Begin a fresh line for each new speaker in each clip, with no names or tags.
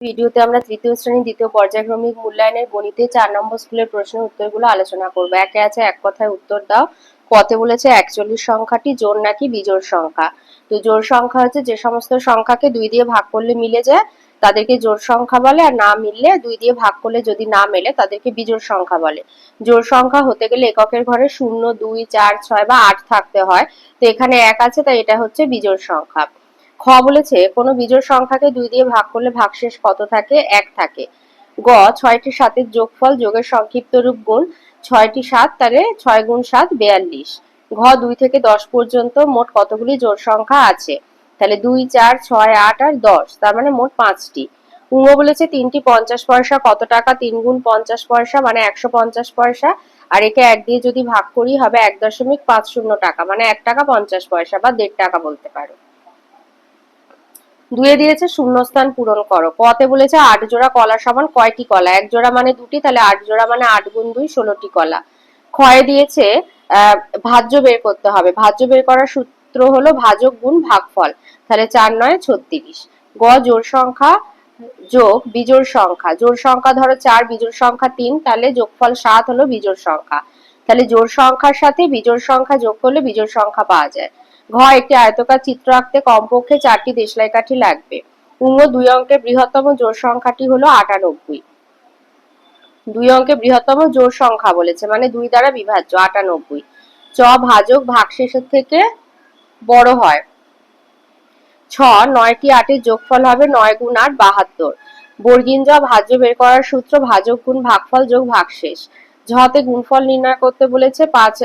ভিডিওতে আমরা তৃতীয় শ্রেণি দ্বিতীয় পর্যায়ক্রমিক মূল্যায়নের গণিতে চার নম্বর স্কুলের প্রশ্নের উত্তরগুলো আলোচনা করব। একে আছে এক কথায় উত্তর দাও। কতে বলেছে একচল্লিশ সংখ্যাটি জোড় নাকি বিজোড় সংখ্যা? তো জোড় সংখ্যা হচ্ছে যে সমস্ত সংখ্যাকে দুই দিয়ে ভাগ করলে মিলে যায়, তাদেরকে জোড় সংখ্যা বলে আর না মিললে দুই দিয়ে ভাগ করলে যদি না মেলে তাদেরকে বিজোড় সংখ্যা বলে। জোড় সংখ্যা হতে গেলে এককের ঘরে শূন্য, দুই, চার, ছয় বা আট থাকতে হয়। তো এখানে এক আছে তাই এটা হচ্ছে বিজোড় সংখ্যা। খ বলেছে, কোনো বিজোড় সংখ্যাকে দুই দিয়ে ভাগ করলে ভাগশেষ কত থাকে? এক থাকে। গ, ছয়টি সাতের যোগফল যোগের সংক্ষিপ্ত রূপ গুণ ছয়টি সাত তাহলে ছয় গুণ সাত বেয়াল্লিশ। ঘ, দুই থেকে দশ পর্যন্ত মোট কতগুলি জোড় সংখ্যা আছে? তাহলে দুই, চার, ছয়, আট আর দশ, তার মানে মোট পাঁচটি। উঙ্গ বলেছে, তিনটি পঞ্চাশ পয়সা কত টাকা? তিন গুণ পঞ্চাশ পয়সা মানে একশো পঞ্চাশ পয়সা। আর একে এক দিয়ে যদি ভাগ করি হবে এক দশমিক পাঁচ শূন্য টাকা মানে এক টাকা পঞ্চাশ পয়সা বা দেড় টাকা বলতে পারো। দুয়ে দিয়েছে, শূন্যস্থান পূরণ করো। কতে বলেছে আট জোড়া কলা সমান কয়টি কলা? এক জোড়া মানে দুটি, তাহলে আট জোড়া মানে আট গুণ দুই, ষোলোটি কলা। ক্ষয়ে দিয়েছে ভাজ্য বের করতে হবে। ভাজ্য বের করার সূত্র হলো ভাজক গুণ ভাগফল, তাহলে চার নয়, ছত্রিশ। গ, জোড় সংখ্যা যোগ, বিজোড় সংখ্যা। জোড় সংখ্যা ধরো চার, বিজোড় সংখ্যা তিন, তাহলে যোগফল সাত হলো বিজোড় সংখ্যা। তাহলে জোড় সংখ্যার সাথে বিজোড় সংখ্যা যোগ করলে বিজোড় সংখ্যা পাওয়া যায়। ঘ একটি আয়তকার চিত্র আঁকতে কমপক্ষে চারটি দেশলাই কাঠি লাগবে। উঙ্গ দুই অঙ্কের বৃহত্তম জোড় সংখ্যাটি হলো আটানব্বই। দুই অঙ্কে বৃহত্তম জোড় সংখ্যা বলেছে মানে দুই দ্বারা বিভাজ্য, আটানব্বই। চ, ভাজক ভাগশেষের থেকে বড় হয়। ছ, নয়টি আটের যোগফল হবে নয় গুণ আট বাহাত্তর। বর্গিন জ, ভাজ্য বের করার সূত্র ভাজক গুণ ভাগফল যোগ ভাগশেষ। ঝতে গুণফল নির্ণয় করতে বলেছে পাঁচ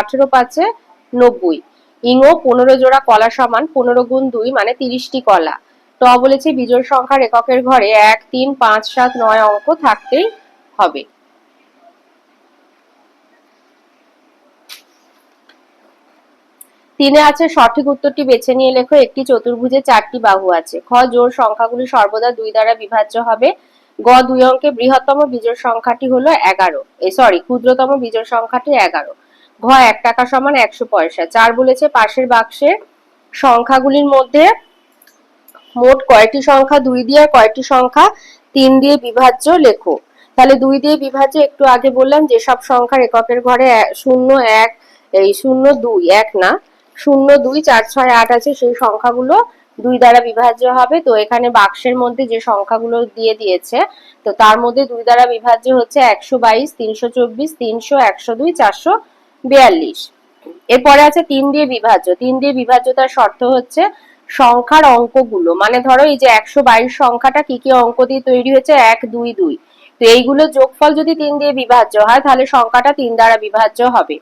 আঠেরো পাঁচে নব্বই। ইংও পনেরো জোড়া কলা সমান, পনেরো গুণ দুই মানে তিরিশটি কলা। ট বলেছে বিজোড় সংখ্যার এককের ঘরে এক, তিন, পাঁচ, সাত, নয় অঙ্ক থাকতেই হবে। তিনে আছে সঠিক উত্তরটি বেছে নিয়ে লেখো, একটি চতুর্ভুজে চারটি বাহু আছে। খ, জোড় সংখ্যাগুলি সর্বদা দুই দ্বারা বিভাজ্য হবে। গ, দুই অঙ্কে বৃহত্তম বিজোড় সংখ্যাটি হলো এগারো। সরি ক্ষুদ্রতম বিজোড় সংখ্যাটি এগারো। ঘ, এক টাকা সমান একশো পয়সা। চার বলেছে পাশের বাক্সের সংখ্যাগুলির মধ্যে মোট কয়টি সংখ্যা? দুই দিয়ে কয়টি সংখ্যা? তিন দিয়ে বিভাজ্য লেখো। তাহলে দুই দিয়ে বিভাজ্য একটু আগে বললাম যে সব সংখ্যার এককের ঘরে শূন্য, এক, এই শূন্য, দুই, এক না, শূন্য, দুই, চার, ছয়, আট আছে, সেই সংখ্যাগুলো দুই দ্বারা বিভাজ্য হবে। তো এখানে বাক্সের মধ্যে যে সংখ্যাগুলো দিয়ে দিয়েছে, তো তার মধ্যে দুই দ্বারা বিভাজ্য হচ্ছে একশো বাইশ, তিনশো চব্বিশ, তিনশো, একশো দুই, চারশো বিয়াল্লিশ। এরপরে আছে তিন দিয়ে বিভাজ্য। তিন দিয়ে বিভাজ্যতার শর্ত হচ্ছে সংখ্যার অঙ্কগুলো। মানে ধরো এই যে একশো বাইশ সংখ্যাটা কি কি অঙ্ক দিয়ে তৈরি হয়েছে? এক, দুই দুই। তো এইগুলো যোগফল যদি তিন দিয়ে বিভাজ্য হয়, তাহলে সংখ্যাটা তিন দ্বারা বিভাজ্য হবে।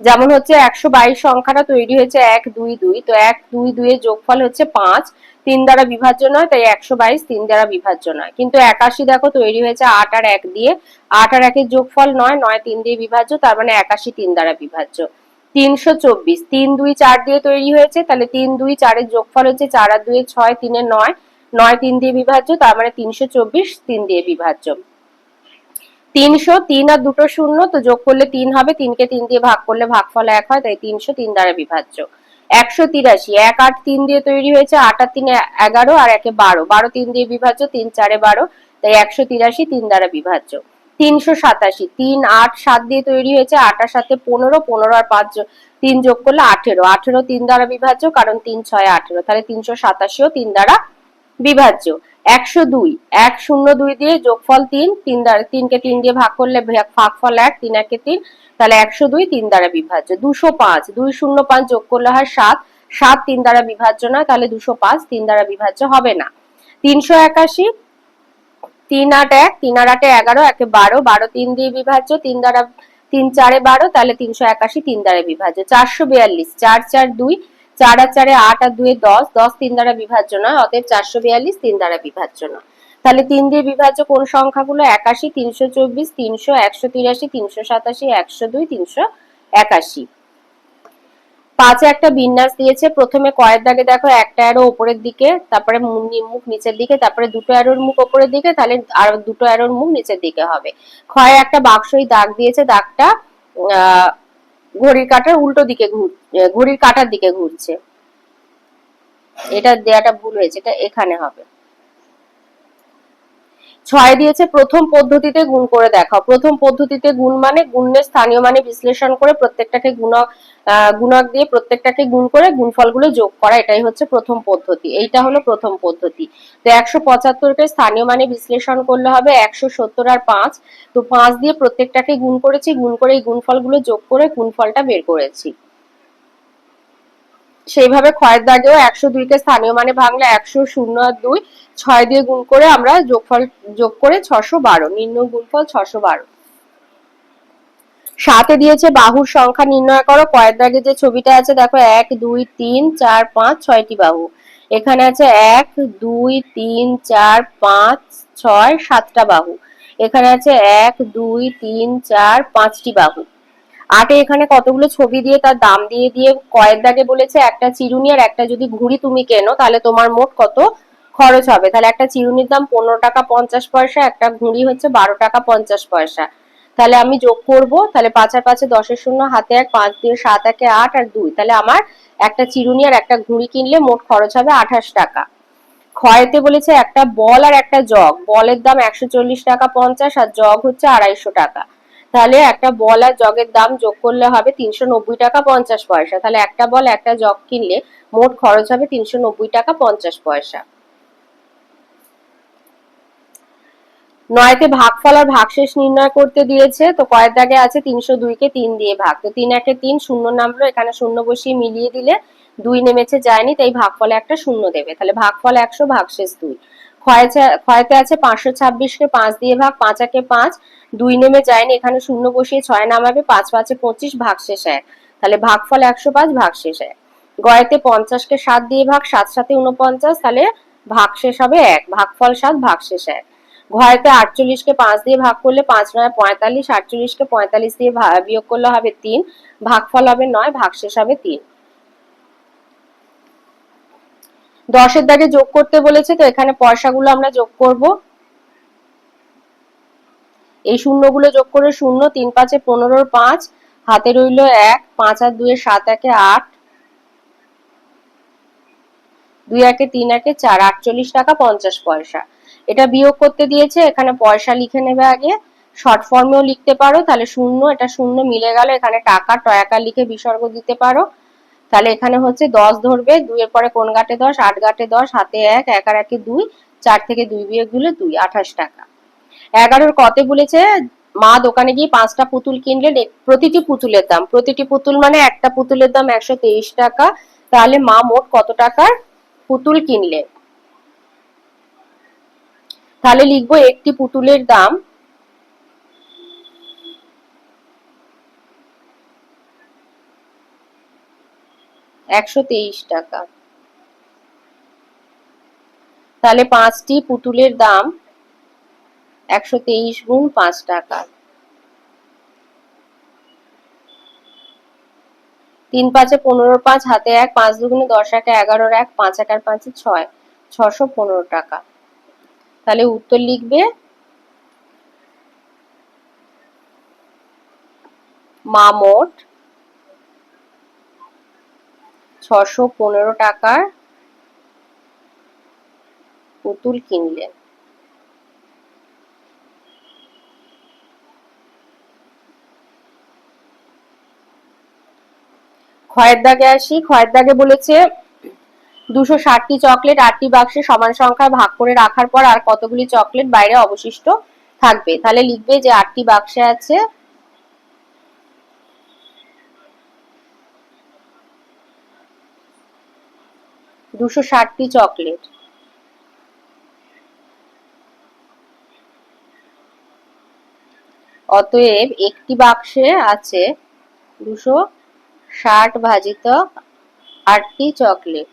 যেমন হচ্ছে একশো বাইশ সংখ্যাটা তৈরি হয়েছে এক, দুই দুই। তো এক, দুই, দুইয়ের যোগফল হচ্ছে পাঁচ। তিন দ্বারা বিভাজ্য নয়, তাই একশো বাইশ তিন দ্বারা বিভাজ্য নয়। কিন্তু একাশি দেখো, তৈরি হয়েছে আট আর এক দিয়ে। আট আর একের যোগফল নয় নয় তিন দিয়ে বিভাজ্য, তার মানে একাশি তিন দ্বারা বিভাজ্য। তিনশো চব্বিশ, তিন, দুই, চার দিয়ে তৈরি হয়েছে, তাহলে তিন, দুই, চারের যোগফল হচ্ছে চার আর দুই ছয়, তিনে নয় নয় তিন দিয়ে বিভাজ্য, তার মানে তিনশো চব্বিশ তিন দিয়ে বিভাজ্য। তিনশো, তিন আর দুটো শূন্য, তো যোগ করলে তিন হবে, তিনকে তিন দিয়ে ভাগ করলে ভাগফল এক হয়, তাই তিনশো তিন দ্বারা বিভাজ্য। একশো তিরাশি, এক আট তিন দিয়ে তৈরি হয়েছে, আট আর তিনে এগারো আর একে বারো। বারো তিন দিয়ে বিভাজ্য, তিন চারে বারো, তাই একশো তিরাশি তিন দ্বারা বিভাজ্য। তিনশো সাতাশি, তিন আট সাত দিয়ে তৈরি হয়েছে আটার সাথে পনেরো পনেরো আর পাঁচ তিন যোগ করলে আঠেরো। আঠেরো তিন দ্বারা বিভাজ্য, কারণ তিন ছয় আঠেরো, তাহলে তিনশো সাতাশিও তিন দ্বারা বিভাজ্য। একশো দুই, এক শূন্য দুই দিয়ে যোগফল তিন তিন দ্বারা তিনকে তিন দিয়ে ভাগ করলে ভাগফল এক, তিন একে তিন, তাহলে একশো দুই তিন দ্বারা বিভাজ্য। দুশো পাঁচ, দুই শূন্য পাঁচ যোগ করলে হয় সাত সাত তিন দ্বারা বিভাজ্য না তাহলে দুশো পাঁচ তিন দ্বারা বিভাজ্য হবে না। তিনশো একাশি, তিন আট এক, তিন আর আটে এগারো, একে বারো বারো তিন দিয়ে বিভাজ্য, তিন দ্বারা তিন চারে বারো, তাহলে তিনশো একাশি তিন দ্বারা বিভাজ্য। চারশো বিয়াল্লিশ, চার চার দুই চার আর চারে আট আর দুয়ে দশ দশ তিন দ্বারা বিভাজ্য নয়, অতএব চারশো বিয়াল্লিশ তিন দ্বারা বিভাজ্য নয়। তাহলে তিন দিয়ে বিভাজ্য কোন সংখ্যাগুলো? একাশি, তিনশো চব্বিশ, তিনশো একশো তিরাশি, তিনশো সাতাশি, একশো দুই, তিনশো একাশি। পাঁচে একটা বিন্যাস দিয়েছে। প্রথমে কয়ের দাগে দেখো একটা অ্যারো উপরের দিকে, তারপরে মুখ নিচের দিকে, তারপরে দুটো অ্যারোর মুখ উপরের দিকে, তাহলে আর দুটো অ্যারোর মুখ নিচের দিকে হবে। ক্ষয় একটা বাক্সই দাগ দিয়েছে। দাগটা, আহ ঘড়ির কাটার উল্টো দিকে ঘুর ঘড়ির কাটার দিকে ঘুরছে। এটা দেয়াটা ভুল হয়েছে, এটা এখানে হবে। ছয় দিয়েছে, প্রথম পদ্ধতিতে গুণ করে দেখাও। প্রথম পদ্ধতিতে গুণ মানে গুণের স্থানীয় মানে বিশ্লেষণ করে প্রত্যেকটাকে গুণক গুণক দিয়ে প্রত্যেকটাকে গুণ করে গুণফলগুলো যোগ করা, এটাই হচ্ছে প্রথম পদ্ধতি। এইটা হলো প্রথম পদ্ধতি। তো একশো পঁচাত্তরকে স্থানীয় মানে বিশ্লেষণ করলে হবে একশো সত্তর আর পাঁচ। তো পাঁচ দিয়ে প্রত্যেকটাকে গুণ করেছি, গুণ করে এই গুণফলগুলো যোগ করে গুণফলটা বের করেছি। সেইভাবে ক্ষয়ের দাগেও একশো দুইকে স্থানীয় মানে ভাঙলে একশো শূন্য আর দুই ছয় দিয়ে গুণ করে আমরা যোগফল, যোগ করে ছশো বারো নির্ণয় গুণফল ছশো বারো। সাথে দিয়েছে বাহুর সংখ্যা নির্ণয় করো কয়ের দাগে যে ছবিটা আছে, দেখো এক, দুই, তিন, চার, পাঁচ, ছয়টি বাহু। এখানে আছে এক, দুই, তিন, চার, পাঁচ, ছয়, সাতটা বাহু। এখানে আছে এক, দুই, তিন, চার, পাঁচটি বাহু। আটে এখানে কতগুলো ছবি দিয়ে তার দাম দিয়ে দিয়ে কয়ের দাগে বলেছে, একটা চিরুনি আর একটা যদি ঘুড়ি তুমি কেনো, তাহলে তোমার মোট কত খরচ হবে? তাহলে একটা চিরুনির দাম পনেরো টাকা পঞ্চাশ পয়সা, একটা ঘুড়ি হচ্ছে বারো টাকা পঞ্চাশ পয়সা। তাহলে আমি যোগ করব, তাহলে পাঁচ আর পাঁচে দশের শূন্য, হাতে এক, পাঁচ দিয়ে সাত, একে আট আর দুই। তাহলে আমার একটা চিরুনি আর একটা ঘুড়ি কিনলে মোট খরচ হবে আঠাশ টাকা। ক্ষয়েতে বলেছে একটা বল আর একটা জগ। বলের দাম একশো চল্লিশ টাকা পঞ্চাশ আর জগ হচ্ছে আড়াইশো টাকা। তাহলে একটা বল আর জগের দাম যোগ করলে হবে তিনশো নব্বই টাকা পঞ্চাশ পয়সা। তাহলে একটা বল, একটা জগ কিনলে মোট খরচ হবে তিনশো নব্বই টাকা পঞ্চাশ পয়সা। নয়তে ভাগফল আর ভাগশেষ নির্ণয় করতে দিয়েছে, তো কয়ের দাগে আছে তিনশো দুইকে তিন দিয়ে ভাগ। তো তিন একে তিন, শূন্য নামলো, এখানে শূন্য বসিয়ে মিলিয়ে দিলে দুই নেমেছে, যায়নি, তাই ভাগ ভাগফলে একটা শূন্য দেবে। তাহলে ভাগফল একশো, ভাগশেষ দুই। ক্ষয়তে আছে পাঁচশো ছাব্বিশকে পাঁচ দিয়ে ভাগ, পাঁচ একে পাঁচ, দুই নেমে যায়নি, এখানে শূন্য বসিয়ে ছয় নামাবে, পাঁচ পাঁচে পঁচিশ ভাগশেষ এক তাহলে ভাগফল একশো পাঁচ ভাগশেষ এক গয়েতে পঞ্চাশকে সাত দিয়ে ভাগ, সাত সাথে উনপঞ্চাশ তাহলে ভাগশেষ হবে এক, ভাগফল সাত ভাগশেষ এক ঘরেতে আটচল্লিশকে পাঁচ দিয়ে ভাগ করলে পাঁচ নয়, পঁয়তাল্লিশ, আটচল্লিশকে পঁয়তাল্লিশ দিয়ে বিয়োগ করলে হবে তিন, ভাগফল হবে নয় ভাগশেষ হবে তিন। দশের দাগে যোগ করতে বলেছে, তো এখানে পয়সাগুলো আমরা যোগ করব। এই শূন্যগুলো যোগ করে শূন্য, তিন পাঁচে পনেরোর পাঁচ, হাতে রইল এক, পাঁচ আর দুয়ে সাত একে আট, দুই একে তিন একে চার, আটচল্লিশ টাকা পঞ্চাশ পয়সা। এটা বিয়োগ করতে দিয়েছে, এখানে পয়সা লিখে নেবে আগে। শর্ট ফর্মেও লিখতে পারো, তাহলে শূন্য, এটা শূন্য মিলে গেল, এখানে টাকা, টয়াকা লিখে বিসর্গ দিতে পারো। তাহলে এখানে হচ্ছে দশ ধরবে দুইয়ের পরে কোন গাটে দশ, আট গাটে দশ হাতে এক এক আর একে দুই, চার থেকে দুই বিয়ে গুলো দুই, আঠাশ টাকা। এগারোর কতে বলেছে, মা দোকানে গিয়ে পাঁচটা পুতুল কিনলেন প্রতিটি পুতুলের দাম, প্রতিটি পুতুল মানে একটা পুতুলের দাম একশো তেইশ টাকা, তাহলে মা মোট কত টাকার পুতুল কিনলে তাহলে লিখব একটি পুতুলের দাম একশো তেইশ টাকা। তাহলে পাঁচটি পুতুলের দাম একশো তেইশ গুণ পাঁচ টাকা। তিন পাঁচে পনেরো, পাঁচ হাতে এক, পাঁচ দুগুণে দশ একে এগারোর এক, পাঁচ একার পাঁচে ছয়, ছশো পনেরো টাকা। তাহলে উত্তর লিখবে মা মোট ছশো পনেরো টাকার পুতুল কিনলেন। খয়ের দাগে আসি খয়ের দাগে বলেছে, দুশো ষাটটি চকলেট, আটটি বাক্সে সমান সংখ্যায় ভাগ করে রাখার পর আর কতগুলি চকলেট বাইরে অবশিষ্ট থাকবে? তাহলে লিখবে যে আটটি বাক্সে আছে দুশো ষাটটি চকলেট। অতএব একটি বাক্সে আছে দুশো ষাট ভাজিত আটটি চকলেট।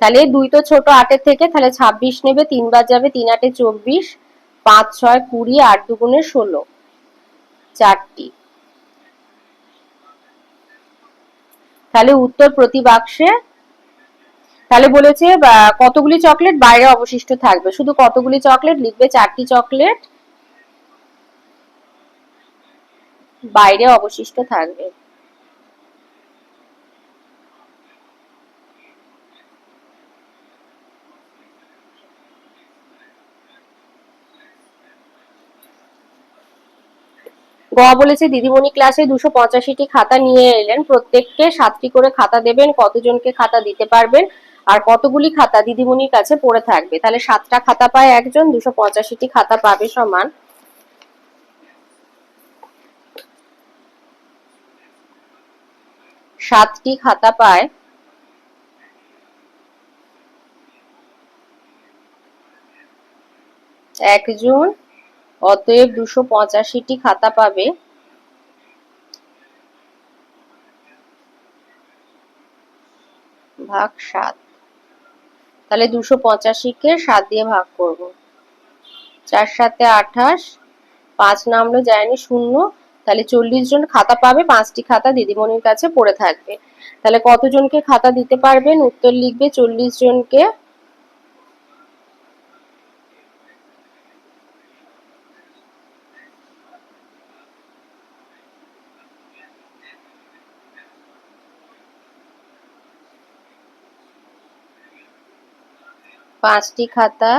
তাহলে দুই তো ছোট আটের থেকে, তাহলে ছাব্বিশ নেবে তিনবার যাবে, তিন আটে চব্বিশ, পাঁচ ছয় কুড়ি, আট দুগুণে ষোলো, চারটি। তাহলে উত্তর প্রতি বাক্সে তাহলে বলেছে কতগুলি চকলেট? বাইরে অবশিষ্ট থাকবে। শুধু কতগুলি চকলেট? লিখবে চারটি চকলেট। বাইরে অবশিষ্ট থাকবে। গ বলেছে, দিদিমণি ক্লাসে দুশো পঁচাশিটি খাতা নিয়ে এলেন। প্রত্যেককে সাতটি করে খাতা দেবেন, কতজনকে খাতা দিতে পারবেন আর কতগুলি খাতা দিদিমণির কাছে পড়ে থাকবে? তাহলে সাতটা খাতা পায় একজন, দুশো পঁচাশিটি খাতা পাবে সমান। সাতটি খাতা পায় একজন অতএব দুশো পঁচাশিটি খাতা পাবে। ভাগ সাত। তাহলে দুশো পঁচাশিকে সাত দিয়ে ভাগ করব। চার সাথে আঠাশ, পাঁচ নামলো যায়নি শূন্য, তাহলে চল্লিশ জন খাতা পাবে, পাঁচটি খাতা দিদিমণির কাছে পড়ে থাকবে। তাহলে কতজনকে খাতা দিতে পারবেন? উত্তর লিখবে চল্লিশ জনকে পাঁচটি খাতা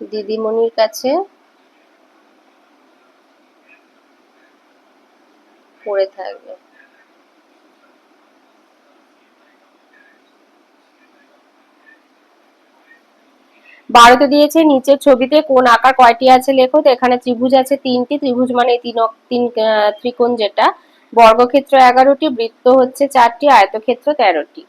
দিদিমণির কাছে পড়ে থাকবে। বারোতে দিয়েছে, নিচের ছবিতে কোন আকার কয়টি আছে লেখো তো, এখানে ত্রিভুজ আছে তিনটি, ত্রিভুজ মানে তিন তিন ত্রিকোণ যেটা। বর্গক্ষেত্র এগারোটি, বৃত্ত হচ্ছে চারটি, আয়তক্ষেত্র তেরোটি।